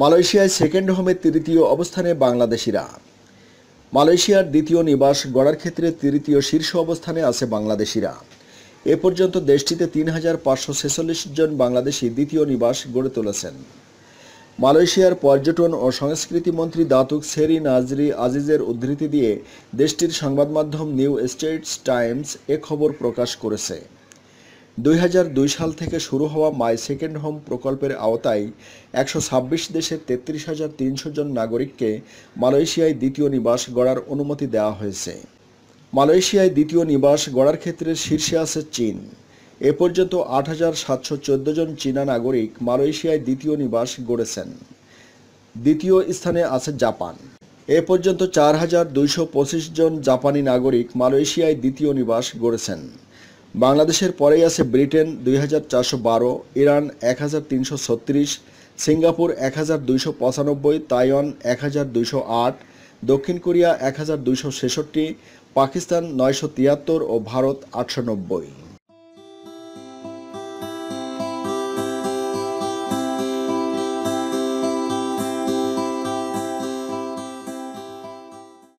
মালয়েশিয়ায় সেকেন্ড হোমে তৃতীয় অবস্থানে বাংলাদেশিরা। মালয়েশিয়ার দ্বিতীয় নিবাস গড়ার ক্ষেত্রে তৃতীয় শীর্ষ অবস্থানে আছে বাংলাদেশিরা। এ পর্যন্ত দেশটিতে তিন হাজার পাঁচশো ছেচল্লিশ জন বাংলাদেশি দ্বিতীয় নিবাস গড়ে তুলেছেন। মালয়েশিয়ার পর্যটন ও সংস্কৃতি মন্ত্রী দাতুক সেরি নাজরি আজিজের উদ্ধৃতি দিয়ে দেশটির সংবাদ মাধ্যম নিউ স্টেটস টাইমস এ খবর প্রকাশ করেছে। দুই হাজার দুই সাল থেকে শুরু হওয়া মাই সেকেন্ড হোম প্রকল্পের আওতায় একশো ছাব্বিশ দেশের তেত্রিশ হাজার তিনশো জন নাগরিককে মালয়েশিয়ায় দ্বিতীয় নিবাস গড়ার অনুমতি দেওয়া হয়েছে। মালয়েশিয়ায় দ্বিতীয় নিবাস গড়ার ক্ষেত্রে শীর্ষে আছে চীন। এ পর্যন্ত আট হাজার সাতশো চোদ্দ জন চীনা নাগরিক মালয়েশিয়ায় দ্বিতীয় নিবাস গড়েছেন। দ্বিতীয় স্থানে আছে জাপান। এ পর্যন্ত চার হাজার দুইশো পঁচিশ জন জাপানি নাগরিক মালয়েশিয়ায় দ্বিতীয় নিবাস গড়েছেন। বাংলাদেশের পরেই আছে ব্রিটেন দুই হাজার চারশো বারো, ইরান এক হাজার তিনশো ছত্রিশ, সিঙ্গাপুর এক হাজার দুইশো পঁচানব্বই, তাইওয়ান এক হাজার দুইশো আট, দক্ষিণ কোরিয়া এক হাজার দুইশো ছেষট্টি, পাকিস্তান নয়শো তিয়াত্তর ও ভারত আটশো নব্বই।